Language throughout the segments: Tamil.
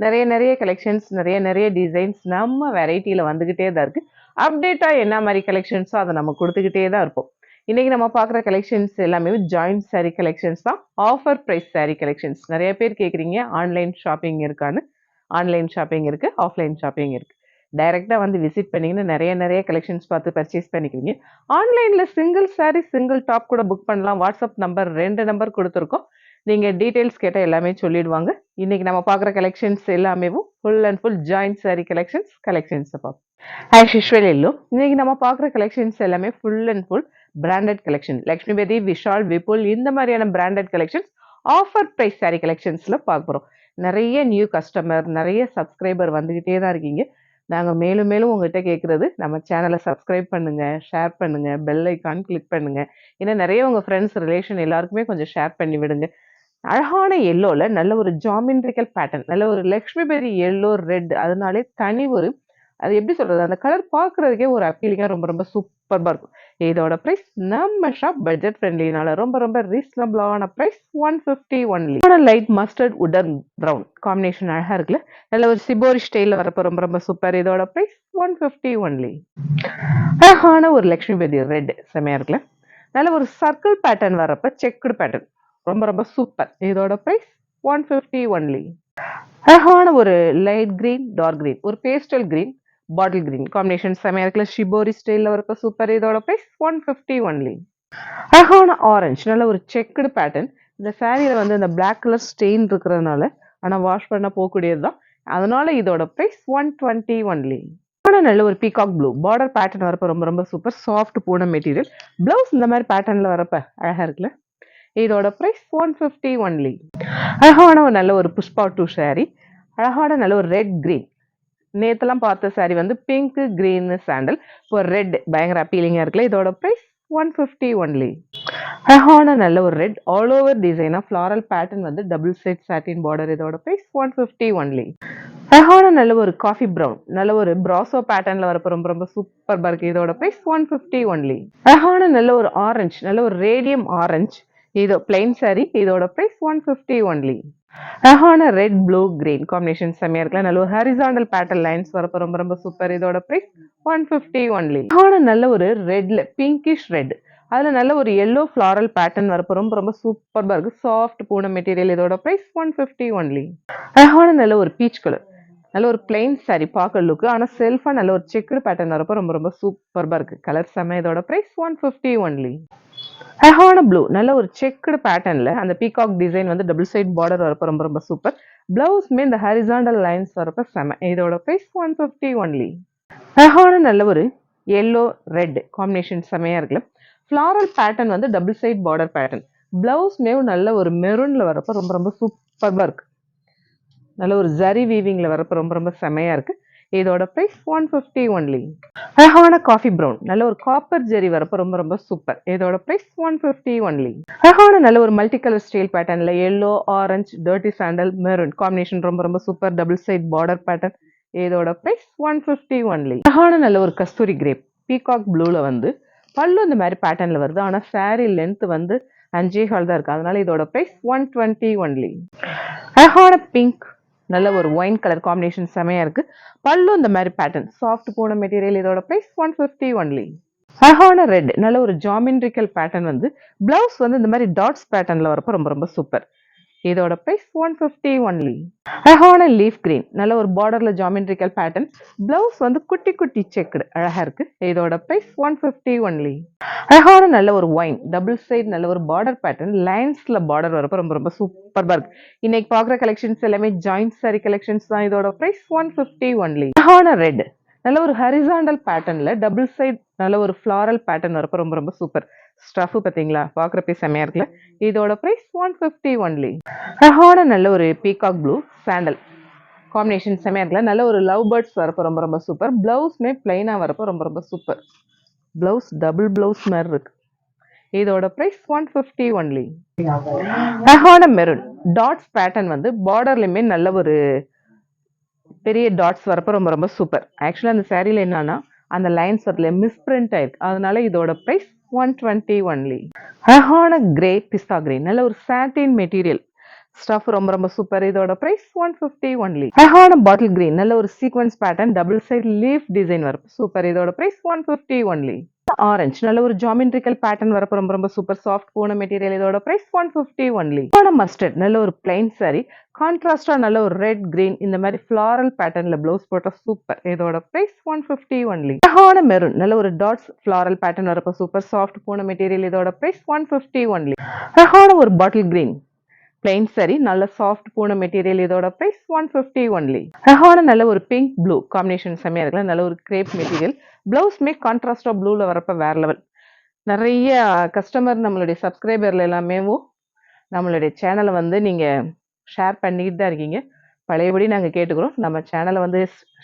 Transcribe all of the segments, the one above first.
நிறைய நிறைய கலெக்ஷன்ஸ் நிறைய நிறைய டிசைன்ஸ் நம்ம வெரைட்டியில் வந்துக்கிட்டே தான் இருக்குது அப்டேட்டாக என்ன மாதிரி கலெக்ஷன்ஸோ அதை நம்ம கொடுத்துக்கிட்டே தான் இருப்போம். இன்றைக்கி நம்ம பார்க்குற கலெக்ஷன்ஸ் எல்லாமே ஜாயிண்ட் சாரீ கலெக்ஷன்ஸ் தான். ஆஃபர் ப்ரைஸ் சாரீ கலெக்ஷன்ஸ் நிறைய பேர் கேட்குறீங்க ஆன்லைன் ஷாப்பிங் இருக்கான்னு. ஆன்லைன் ஷாப்பிங் இருக்குது ஆஃப்லைன் ஷாப்பிங் இருக்குது டைரெக்டாக வந்து விசிட் பண்ணிங்கன்னா நிறைய நிறைய கலெக்ஷன்ஸ் பார்த்து பர்ச்சேஸ் பண்ணிக்கிறீங்க. ஆன்லைனில் சிங்கிள் சாரீ சிங்கிள் டாப் கூட புக் பண்ணலாம். வாட்ஸ்அப் நம்பர் ரெண்டு நம்பர் கொடுத்துருக்கோம். நீங்கள் டீட்டெயில்ஸ் கேட்டால் எல்லாமே சொல்லிடுவாங்க. இன்றைக்கி நம்ம பார்க்குற கலெக்ஷன்ஸ் எல்லாமே full and full joint sari collections collections பார்ப்போம். ஆஸ் யூஸ்வல் இல்லோ இன்றைக்கி நம்ம பார்க்குற கலெக்ஷன்ஸ் எல்லாமே full and full branded collection Lakshmipathi Vishal Vipul இந்த மாதிரியான branded collections offer price sari கலெக்ஷன்ஸில் பார்க்குறோம் நிறைய நியூ கஸ்டமர் நிறைய சப்ஸ்கிரைபர் வந்துக்கிட்டே தான் இருக்கீங்க. நாங்கள் மேலும் மேலும் உங்கள்கிட்ட கேட்குறது நம்ம சேனலை சப்ஸ்கிரைப் பண்ணுங்கள் ஷேர் பண்ணுங்கள் பெல் ஐக்கான் கிளிக் பண்ணுங்கள் ஏன்னா நிறைய உங்கள் ஃப்ரெண்ட்ஸ் ரிலேஷன் எல்லாருக்குமே கொஞ்சம் ஷேர் பண்ணி விடுங்க. அழகான எல்லோவில் நல்ல ஒரு ஜாமெண்ட்ரிக்கல் பேட்டர்ன் நல்ல ஒரு லக்ஷ்மி பெரி எல்லோ ரெட் அதனாலே தனி ஒரு அது எப்படி சொல்கிறது அந்த கலர் பார்க்குறதுக்கே ஒரு அப்பீலிங்காக ரொம்ப ரொம்ப சூப்பராக இருக்கும். இதோட ப்ரைஸ் நம்ம ஷாப் பட்ஜெட் ஃப்ரெண்ட்லினால ரொம்ப ரொம்ப ரீசனபிளான price one fifty only light mustard உடன் ப்ரௌன் காம்பினேஷன் அழகாக இருக்குல்ல? நல்ல ஒரு சிபோரி ஸ்டைலில் வரப்போ ரொம்ப ரொம்ப சூப்பர் இதோட ப்ரைஸ் ஒன் ஃபிஃப்டி ஒன்லி அழகான ஒரு லக்ஷ்மிபதி ரெட் செம்மையாக இருக்குல்ல? நல்ல ஒரு சர்க்கிள் பேட்டர்ன் வரப்போ செக்குடு பேட்டர்ன் ரொம்ப ரொம்ப சூப்பர் இதோட ப்ரைஸ் ஒன் ஃபிஃப்டி ஒன்லி அழகான ஒரு லைட் கிரீன் டார்க் கிரீன் ஒரு pastel green bottle green combination செமையாக இருக்குல்ல. ஷிபோரி ஸ்டைலில் இருக்க சூப்பர் இதோட ப்ரைஸ் ஒன் ஃபிஃப்டி ஒன்லி அழகான ஆரஞ்சு நல்ல ஒரு செக்குடு பேட்டர்ன் இந்த சாரியில் வந்து இந்த பிளாக் கலர் ஸ்டெயின் இருக்கிறதுனால ஆனால் வாஷ் பண்ண போகக்கூடியது தான். அதனால இதோட ப்ரைஸ் ஒன் டுவெண்ட்டி ஒன்லி ஆனால் நல்ல ஒரு பீகாக் ப்ளூ பார்டர் பேட்டர்ன் வரப்போ ரொம்ப ரொம்ப சூப்பர் சாஃப்ட் பூன மெட்டீரியல் ப்ளவுஸ் இந்த மாதிரி பேட்டர்னில் வரப்போ அழகாக இருக்குல்ல. இதோட ப்ரைஸ் ஒன் ஃபிஃப்டி ஒன்லி அழகான ஒரு நல்ல ஒரு புஷ்பா டூ சாரி அழகான நல்ல ஒரு ரெட் க்ரீன் நேற்றுலாம் பார்த்த சாரி வந்து பிங்க்கு க்ரீனு சாண்டல் இப்போ ரெட் பயங்கர அப்பீலிங்காக இருக்குல்ல இதோட ப்ரைஸ் ஒன் ஃபிஃப்டி ஒன்லி அழகான நல்ல ஒரு ரெட் ஆல் ஓவர் டிசைனாக ஃப்ளாரல் பேட்டர்ன் வந்து டபுள் செட் சாட்டின் பார்டர் இதோட ப்ரைஸ் ஒன் ஃபிஃப்டி ஒன்லி அழகான நல்ல ஒரு காஃபி ப்ரௌன் நல்ல ஒரு ப்ராசோ பேட்டர்னில் வரப்போ ரொம்ப ரொம்ப சூப்பர் இருக்குது இதோட ப்ரைஸ் ஒன் ஃபிஃப்டி ஒன்லி அழகான நல்ல ஒரு ஆரஞ்சு நல்ல ஒரு ரேடியம் ஆரஞ்சு இதோ பிளைன் சாரி இதோட ப்ரைஸ் ஒன் ஃபிஃப்டி ஒன்லி அழகான ரெட் ப்ளூ கிரீன் காம்பினேஷன் செம்மையா இருக்கலாம் நல்ல ஒரு ஹரிசாண்டல் பேட்டர்ன் லைன்ஸ் வரப்போ ரொம்ப ரொம்ப சூப்பர் இதோட ப்ரைஸ் ஒன் ஃபிஃப்டி ஒன்லி அழகான நல்ல ஒரு ரெட்ல பிங்கிஷ் ரெட் அதில் நல்ல ஒரு எல்லோ ஃப்ளாரல் பேட்டர்ன் வரப்போ ரொம்ப ரொம்ப சூப்பராக இருக்குது சாஃப்ட் பூன மெட்டீரியல் இதோட ப்ரைஸ் ஒன் ஃபிஃப்டி ஒன்லி அழகான நல்ல ஒரு பீச் கலர் நல்ல ஒரு பிளெயின் சாரி பார்க்க லுக்கு ஆனால் செல்ஃபாக நல்ல ஒரு செக்குடு பேட்டர்ன் வரப்போ ரொம்ப ரொம்ப சூப்பராக இருக்குது கலர் செம்ம இதோட ப்ரைஸ் ஒன் ஃபிஃப்டி ஒன்லி அழகான ப்ளூ. நல்ல ஒரு செக்குடு பேட்டர்னில் அந்த பீகாக் டிசைன் வந்து டபுள் சைட் பார்டர் வரப்போ ரொம்ப ரொம்ப சூப்பர் பிளவுஸ்மே இந்த ஹரிசாண்டல் லைன்ஸ் வரப்போ செம. இதோட ப்ரைஸ் ஒன் ஃபிஃப்டி ஒன்லி அழகான நல்ல ஒரு எல்லோ ரெட் காம்பினேஷன் செமையாக இருக்குல்ல. ஃப்ளாரல் பேட்டர்ன் வந்து டபுள் சைட் பார்டர் பேட்டர்ன் பிளவுஸ்மே நல்ல ஒரு மெரூனில் வரப்போ ரொம்ப ரொம்ப சூப்பராக இருக்குது நல்ல ஒரு ஜரி வீவிங்கில் வரப்போ ரொம்ப ரொம்ப செமையாக இருக்குது இதோட ப்ரைஸ் ஒன் ஃபிஃப்டி ஒன்லி அழகான காஃபி ப்ரௌன் நல்ல ஒரு காப்பர் ஜெரி வரப்போ ரொம்ப ரொம்ப சூப்பர் இதோட ப்ரைஸ் ஒன் ஃபிஃப்டி ஒன்லி அழகான நல்ல ஒரு மல்டி கலர் ஸ்டைல் பேட்டர்னில் yellow orange dirty sandal maroon combination ரொம்ப ரொம்ப super double side border pattern இதோட ப்ரைஸ் ஒன் ஃபிஃப்டி ஒன்லி அழகான நல்ல ஒரு கஸ்தூரி கிரேப் பீகாக் ப்ளூவில் வந்து பல்லு இந்த மாதிரி பேட்டர்னில் வருது. ஆனால் சாரீ லென்த் வந்து அஞ்சே ஹால் தான் இருக்குது அதனால இதோட ப்ரைஸ் ஒன் டுவெண்ட்டி ஒன்லி அழகான பிங்க் நல்ல ஒரு ஒயின் கலர் காம்பினேஷன் செமையாக இருக்குது பல்லு இந்த மாதிரி பேட்டர்ன் சாஃப்ட் போன மெட்டீரியல் இதோட ப்ரைஸ் ஒன் ஃபிஃப்டி ஒன்லி அழகான ரெட் நல்ல ஒரு ஜாமெண்ட்ரிக்கல் பேட்டர்ன் வந்து பிளவுஸ் வந்து இந்த மாதிரி டாட்ஸ் பேட்டர்னில் வரப்போ ரொம்ப ரொம்ப சூப்பர் இதோட ப்ரைஸ் ஒன் ஃபிஃப்டி ஒன்லி அழகான லீஃப் கிரீன் நல்ல ஒரு பார்டரில் ஜாமெண்ட்ரிக்கல் பேட்டர்ன் பிளவுஸ் வந்து குட்டி குட்டி செக்குடு அழகாக இருக்கு. இதோட ப்ரைஸ் ஒன் ஃபிஃப்டி ஒன்லி அழகான நல்ல ஒரு ஒயின் டபுள் சைட் நல்ல ஒரு பார்டர் பேட்டர்ன் லைன்ஸில் பார்டர் வரப்போ ரொம்ப ரொம்ப சூப்பராக இருக்கு. இன்னைக்கு பார்க்குற கலெக்ஷன்ஸ் எல்லாமே ஜாயிண்ட் சாரி கலெக்ஷன்ஸ் தான். இதோட ப்ரைஸ் ஒன் ஃபிஃப்டி ஒன்லி அழகான ரெட் நல்ல ஒரு ஹரிசாண்டல் பேட்டர்னில் டபுள் சைட் நல்ல ஒரு ஃப்ளாரல் பேட்டர்ன் வரப்போ ரொம்ப ரொம்ப சூப்பர் ஸ்டஃப் பார்த்தீங்களா? பார்க்குறப்பே செம்மையாக இருக்குல்ல? இதோட ப்ரைஸ் ஒன் ஃபிஃப்டி ஒன்லி அழகான நல்ல ஒரு பீகாக் ப்ளூ சாண்டல் காம்பினேஷன் செம்மையாக இருக்குல்ல? நல்ல ஒரு லவ் பேர்ட்ஸ் வரப்போ ரொம்ப ரொம்ப சூப்பர் ப்ளவுஸ்மே பிளைனாக வரப்போ ரொம்ப ரொம்ப சூப்பர் ப்ளவுஸ் டபுள் ப்ளவுஸ் மாதிரி இருக்கு. இதோட ப்ரைஸ் ஒன் ஃபிஃப்டி ஒன்லி அழகான மெரூன் டாட்ஸ் பேட்டர்ன் வந்து பார்டர்லையுமே நல்ல ஒரு பெரிய டாட்ஸ் வரப்போ ரொம்ப ரொம்ப சூப்பர் ஆக்சுவலாக அந்த சேரீல என்னன்னா அந்த லைன்ஸ் வரல மிஸ்பிரிண்ட் ஆயிருக்கு. அதனால இதோட ப்ரைஸ் ஒன் டுவெண்ட்டி ஒன்லி அழகான கிரே பிஸ்தா கிரீன் நல்ல ஒரு சாட்டின் மெட்டீரியல் ஸ்டஃப் ரொம்ப ரொம்ப சூப்பர் இதோட ப்ரைஸ் ஒன் ஃபிஃப்டி ஒன்லி அழகான பாட்டில் கிரீன் நல்ல ஒரு sequence pattern double side leaf design வரும் சூப்பர் இதோட price one fifty only orange நல்ல ஒரு ஜாமெண்ட்ரிக்கல் பேட்டர்ன் வரப்போ ரொம்ப ரொம்ப சூப்பர் சாஃப்ட் போன மெட்டீரியல் இதோட price one fifty only mustard நல்ல ஒரு பிளைன் சாரி கான்ட்ராஸ்டாக நல்ல ஒரு ரெட் கிரீன் இந்த மாதிரி ஃப்ளாரல் பேட்டர்னில் ப்ளவுஸ் போட்ட சூப்பர் இதோட ப்ரைஸ் ஒன் ஃபிஃப்டி ஒன்லி அழகான மெரூன் நல்ல ஒரு டாட்ஸ் ஃப்ளாரல் பேட்டர்ன் வரப்போ சூப்பர் சாஃப்ட் போன மெட்டீரியல் இதோட ப்ரைஸ் ஒன் ஃபிஃப்டி ஒன்லி அழகான ஒரு பாட்டில் கிரீன் பிளைன் சரி நல்ல சாஃப்ட் பூன மெட்டீரியல் இதோட ப்ரைஸ் ஒன் ஃபிஃப்டி ஒன்லி அழகான நல்ல ஒரு பிங்க் ப்ளூ காம்பினேஷன் செம்மையா இருக்குல்ல நல்ல ஒரு கிரேப் மெட்டீரியல் பிளவுஸ்மே கான்ட்ராஸ்டாக ப்ளூல வரப்போ வேற லெவல் நிறைய கஸ்டமர் நம்மளுடைய சப்ஸ்கிரைபர்ல எல்லாமேவும் நம்மளுடைய சேனலை வந்து நீங்கள் ஷேர் பண்ணிக்கிட்டு தான் இருக்கீங்க. பழையபடி நாங்கள் கேட்டுக்கிறோம். நம்ம சேனலை வந்து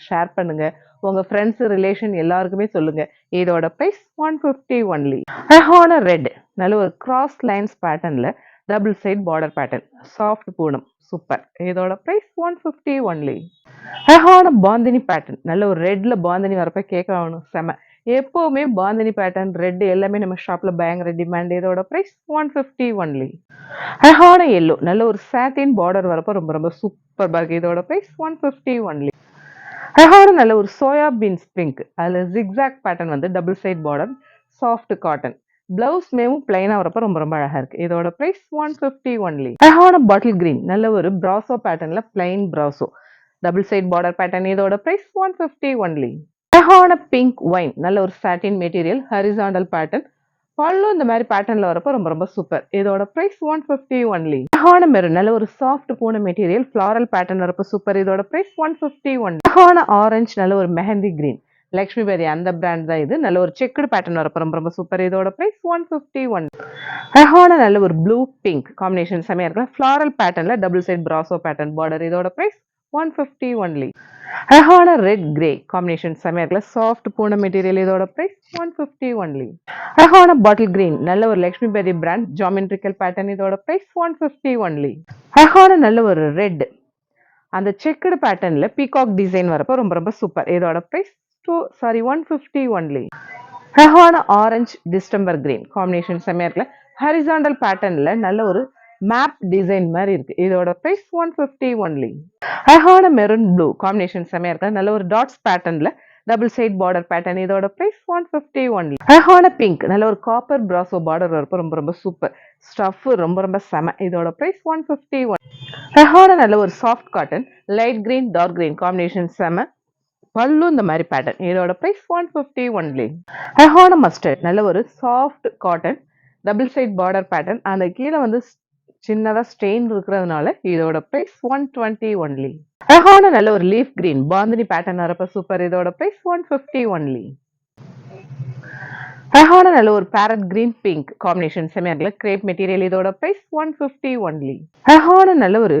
ஷேர் பண்ணுங்கள் உங்கள் ஃப்ரெண்ட்ஸ் ரிலேஷன் எல்லாருக்குமே சொல்லுங்கள் இதோட ப்ரைஸ் ஒன் ஃபிஃப்டி ஒன்லி அழகான ரெட் நல்ல ஒரு கிராஸ் லைன்ஸ் பேட்டர்னில் double side border pattern soft Poonam. Super இதோட ப்ரைஸ் ஒன் ஃபிஃப்டி ஒன்லி அழகான பாந்தினி பேட்டர்ன் நல்ல ஒரு ரெட்டில் பாந்தினி வரப்ப கேட்க ஆகணும் செம. எப்போவுமே பாந்தினி பேட்டர்ன் ரெட் எல்லாமே நம்ம ஷாப்பில் பயங்கர டிமாண்ட் இதோட ப்ரைஸ் ஒன் ஃபிஃப்டி ஒன்லி அழகான எல்லோ நல்ல ஒரு சாட்டின் பார்டர் வரப்போ ரொம்ப ரொம்ப சூப்பர் பாக் இதோட ப்ரைஸ் ஒன் ஃபிஃப்டி ஒன்லி அழகான நல்ல ஒரு சோயா பீன்ஸ் பிங்க் அதில் ஜிக்ஸாக் பேட்டர்ன் வந்து double side border soft cotton blouse மேவும் பிளைனாக வரப்போ ரொம்ப ரொம்ப அழகாக இருக்கு. இதோட ப்ரைஸ் ஒன் ஃபிஃப்டி ஒன்லி அழகான பாட்டில் கிரீன் நல்ல ஒரு ப்ராசோ பேட்டர்னில் plain brasso double side border pattern இதோட ப்ரைஸ் ஒன் ஃபிஃப்டி ஒன்லி அழகான பிங்க் ஒயின் நல்ல ஒரு சாட்டின் மெட்டீரியல் ஹரிசாண்டல் பேட்டர்ன் பல்லும் இந்த மாதிரி பேட்டர்ன்ல வரப்போ ரொம்ப ரொம்ப சூப்பர் இதோட பிரைஸ் ஒன் ஃபிஃப்டி ஒன்லி அழகான மெரூன் நல்ல ஒரு சாஃப்ட் போன மெட்டீரியல் ஃபிளாரல் பேட்டர்ன் வரப்போ சூப்பர் இதோட பிரைஸ் ஒன் ஃபிஃப்டி ஒன் அழகான ஆரஞ்சு நல்ல ஒரு மெஹந்தி கிரீன் லக்ஷ்மி பேரி அந்த பிராண்ட் தான் இது. நல்ல ஒரு செக்குடு பேட்டர்ன் வரப்போ ரொம்ப ரொம்ப சூப்பர் இதோட பிரைஸ் ஒன் ஃபிஃப்டி ஒன் அழகான நல்ல ஒரு ப்ளூ பிங்க் காம்பினேஷன் செமையா இருக்கலாம் ஃபிளாரல் பேட்டர்ன்ல double side brasso pattern border இதோட பிரைஸ் ஒன் ஃபிஃப்டி ஒன்லி அழகான ரெட் கிரே காம்பினேஷன் செமையா சாஃப்ட் பூன மெட்டீரியல் இதோட ப்ரைஸ் ஒன் ஃபிஃப்டி ஒன்லி அழகான பாட்டில் கிரீன் நல்ல ஒரு லக்ஷ்மி பெரி பிராண்ட் ஜாமெட்ரிக்கல் பேட்டர்ன் இதோட ப்ரைஸ் ஒன் ஃபிஃப்டி ஒன்லி அழகான நல்ல ஒரு ரெட் அந்த செக்குடு பேட்டர்னில் பீகாக் டிசைன் வரப்போ ரொம்ப ரொம்ப சூப்பர் இதோட price two sari one fifty only அழகான ஆரஞ்சு டிஸ்டம்பர் கிரீன் காம்பினேஷன் செம்மையா இருக்குல்ல ஹரிசாண்டல் பேட்டர்னில் நல்ல ஒரு மேப் டிசைன் மாதிரி இருக்கு. இதோட பிரைஸ் ஒன் ஃபிஃப்டி ஒன்லி அழகான மெரூன் ப்ளூ காம்பினேஷன் செம்மையா இருக்கு. நல்ல ஒரு டாட்ஸ் பேட்டர்ன்ல டபுள் சைட் பார்டர் பேட்டர்ன் இதோட பிரைஸ் ஒன் ஃபிஃப்டி ஒன்லி அழகான பிங்க் நல்ல ஒரு காப்பர் பிராசோ பார்டர் வரப்போ ரொம்ப ரொம்ப சூப்பர் ஸ்டஃப் ரொம்ப ரொம்ப செம. இதோட பிரைஸ் ஒன் ஃபிஃப்டி ஒன் அழகான நல்ல ஒரு soft cotton light green dark green combination செம. பல்லு இந்த மாதிரி பேட்டர்ன் இதோட பிரைஸ் ஒன் ஃபிஃப்டி ஒன்லி அழகான மஸ்டர்ட் நல்ல ஒரு soft cotton double side border pattern அந்த கீழே வந்து சின்னதா ஸ்டெயின் இருக்கிறதுனால இதோட ப்ரைஸ் ஒன் டுவெண்ட்டி ஒன்லி அழகான நல்ல ஒரு லீஃப் கிரீன் பாந்தினி பேட்டர்ன் வரப்ப சூப்பர் இதோட ப்ரைஸ் ஒன் ஃபிஃப்டி ஒன்லி அழகான நல்ல ஒரு பேரட் கிரீன் பிங்க் காம்பினேஷன் செமையா கிரேப் மெட்டீரியல் இதோட ப்ரைஸ் ஒன் ஃபிஃப்டி ஒன்லி அழகான நல்ல ஒரு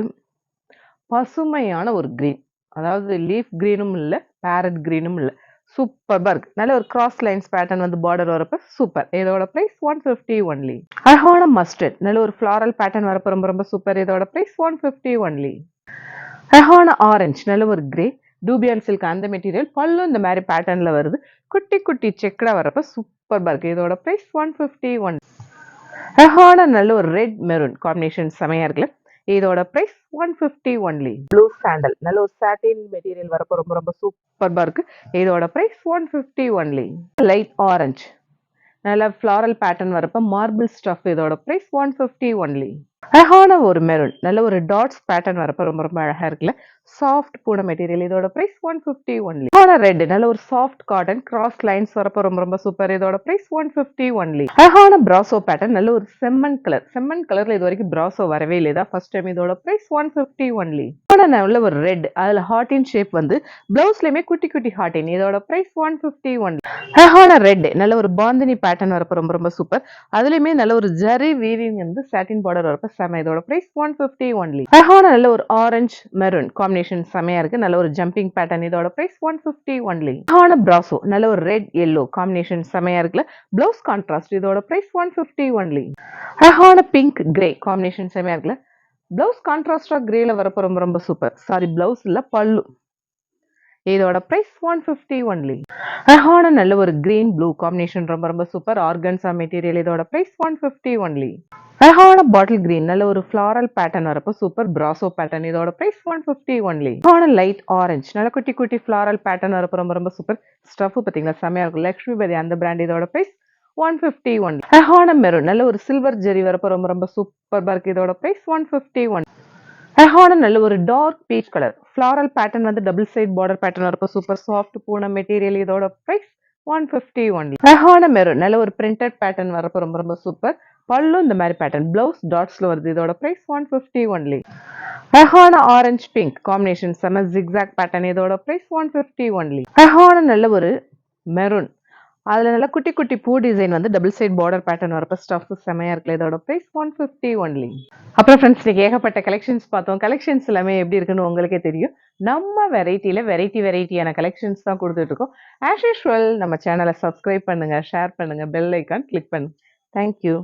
பசுமையான ஒரு கிரீன் அதாவது லீஃப் கிரீனும் இல்லை பேரட் கிரீனும் இல்லை. சூப்பர் பர்க் நல்ல ஒரு கிராஸ் லைன்ஸ் பேட்டர்ன் வந்து பார்டர் வரப்ப சூப்பர். இதோட பிரைஸ் ஒன் ஃபிஃப்டி ஒன்லி அழகான மஸ்டர்ட் நல்ல ஒரு ஃப்ளாரல் பேட்டர்ன் வரப்ப ரொம்ப ரொம்ப சூப்பர். இதோட பிரைஸ் ஒன் ஃபிஃப்டி ஒன்லி அழகான ஆரஞ்சு நல்ல ஒரு கிரே டூபியன் சில்க் அந்த மெட்டீரியல் பல்லும் இந்த மாதிரி பேட்டர்னில் வருது. குட்டி குட்டி செக்கடாக வரப்ப சூப்பர் பர்க் இதோட பிரைஸ் ஒன் ஃபிஃப்டி ஒன் அழகான நல்ல ஒரு ரெட் மெரூன் காம்பினேஷன் செமையாக இருக்குல்ல. இதோட price one fifty only blue sandal நல்ல ஒரு சாட்டின் மெட்டீரியல் வரப்போ ரொம்ப ரொம்ப சூப்பர்பா இருக்கு. இதோட price one fifty only light orange நல்ல ஃப்ளாரல் பேட்டர்ன் வரப்போ மார்பிள் ஸ்டஃப் இதோட ப்ரைஸ் ஒன் ஃபிஃப்டி ஒன்லி அழகான ஒரு மெரூன் நல்ல ஒரு டாட்ஸ் பேட்டர்ன் வரப்போ ரொம்ப ரொம்ப அழகா இருக்குல்ல. சாஃப்ட் பூன மெட்டீரியல் இதோட பிரைஸ் ஒன் ஃபிஃப்டி ஒன்லி அழகான ரெட் நல்ல ஒரு சாஃப்ட் காட்டன் கிராஸ் லைன்ஸ் வரப்ப ரொம்ப ரொம்ப சூப்பர் இதோட ப்ரைஸ் ஒன் ஃபிஃப்டி ஒன்லி அழகான பிராசோ பேட்டர்ன் நல்ல ஒரு செம்மன் கலர் செம்மன் கலர்ல இது வரைக்கும் பிராசோ வரவே இல்லையா ஃபர்ஸ்ட் டைம் இதோட பிரைஸ் ஒன் ஃபிஃப்டி ஒன்லி நல்ல ஒரு ரெட் அதுல ஹார்டின் ஷேப் வந்து பிளவுஸ்லயுமே குட்டி குட்டி ஹார்டின் இதோட ப்ரைஸ் ஒன் ஃபிஃப்டி ஒன்லி அழகான ரெட் நல்ல ஒரு பாந்தினி பேட்டர்ன் வரப்ப ரொம்ப ரொம்ப சூப்பர் அதுலயுமே நல்ல ஒரு ஜரி வீவிங் வந்து சாட்டின் பார்டர் வரப்ப செம. இதோட பிரைஸ் ஒன் ஃபிஃப்டி ஒன்லி அழகான நல்ல ஒரு ஆரஞ்சு மெரூன் காம்பினேஷன் காம்பினேஷன் செமையாக இருக்குது நல்ல ஒரு ஜம்பிங் பேட்டர்ன் இதோட ப்ரைஸ் ஒன் ஃபிஃப்டி ஒன்லி அழகான ப்ராசோ நல்ல ஒரு ரெட் எல்லோ காம்பினேஷன் செமையாக இருக்குல்ல? ப்ளவுஸ் கான்ட்ராஸ்ட் இதோட ப்ரைஸ் ஒன் ஃபிஃப்டி ஒன்லி அழகான பிங்க் கிரே காம்பினேஷன் செமையாக இருக்குல்ல? ப்ளவுஸ் கான்ட்ராஸ்டாக கிரேல வரப்போ ரொம்ப ரொம்ப சூப்பர் சாரி ப்ளவுஸ் இல்லை பல்லு. இதோட ப்ரைஸ் ஒன் ஃபிஃப்டி ஒன்லி அழகான நல்ல ஒரு கிரீன் ப்ளூ காம்பினேஷன் ரொம்ப ரொம்ப சூப்பர் ஆர்கன்ஸா மெட்டீரியல் இதோட ப்ரைஸ் ஒன் ஃபிஃப்டி ஒன்லி அழகான பாட்டில் கிரீன் நல்ல ஒரு ஃபிளாரல் பேட்டர்ன் வரப்போ சூப்பர் பிராசோ பேட்டர்ன் இதோட ப்ரைஸ் ஒன் ஃபிஃப்டி ஒன்லி அழகான லைட் ஆரஞ்சு நல்ல குட்டி குட்டி ஃப்ளாரல் பேட்டர்ன் வரப்போ ரொம்ப ரொம்ப சூப்பர் ஸ்டஃப் பார்த்தீங்களா? செமையா இருக்கும். லக்ஷ்மி பதி அந்த பிராண்ட் இதோட ப்ரைஸ் ஒன் ஃபிஃப்டி ஒன் அழகான மெரூன் நல்ல ஒரு சில்வர் ஜெரி வரப்போ ரொம்ப ரொம்ப சூப்பர் இருக்கு. இதோட ப்ரைஸ் ஒன் ஃபிஃப்டி ஒன் அழகான நல்ல ஒரு dark peach colour floral pattern வந்து டபுள் சைட் பார்டர் பேட்டர்ன் இருக்கும். சூப்பர் சாஃப்ட் பூன மெட்டீரியல் இதோட பிரைஸ் ஒன் ஃபிஃப்டி ஒன் அழகான மெரூன் நல்ல ஒரு பிரிண்டட் பேட்டர்ன் வரப்போ ரொம்ப ரொம்ப சூப்பர் பல்லும் இந்த மாதிரி பேட்டர்ன் பிளவுஸ் டாட்ஸ்ல வருது. இதோட பிரைஸ் ஒன் ஃபிஃப்டி ஒன்லி அழகான ஆரஞ்சு பிங்க் காம்பினேஷன் செம ஜிக்ஸாக் பேட்டர்ன் இதோட ப்ரைஸ் ஒன் ஃபிஃப்டி ஒன்லி அழகான நல்ல ஒரு மெரூன் அதில் நல்லா குட்டி குட்டி பூ டிசைன் வந்து டபுள் சைட் பார்டர் பேட்டர்ன் வரப்போ ஸ்டஃப் செமையாக இருக்குல்ல இதோட ப்ரைஸ் ஒன் ஃபிஃப்டி ஒன்லி அப்புறம் ஃப்ரெண்ட்ஸ் நீங்கள் ஏகப்பட்ட கலெக்ஷன்ஸ் பார்த்தோம். கலெக்ஷன்ஸ் எல்லாமே எப்படி இருக்குன்னு உங்களுக்கே தெரியும். நம்ம வெரைட்டியில் வெரைட்டி வெரைட்டியான கலெக்ஷன்ஸ் தான் கொடுத்துட்ருக்கோம் ஆஸ் யூஷுவல் நம்ம சேனலை சப்ஸ்கிரைப் பண்ணுங்க ஷேர் பண்ணுங்கள் பெல் ஐக்கான் கிளிக் பண்ணுங்கள் தேங்க்யூ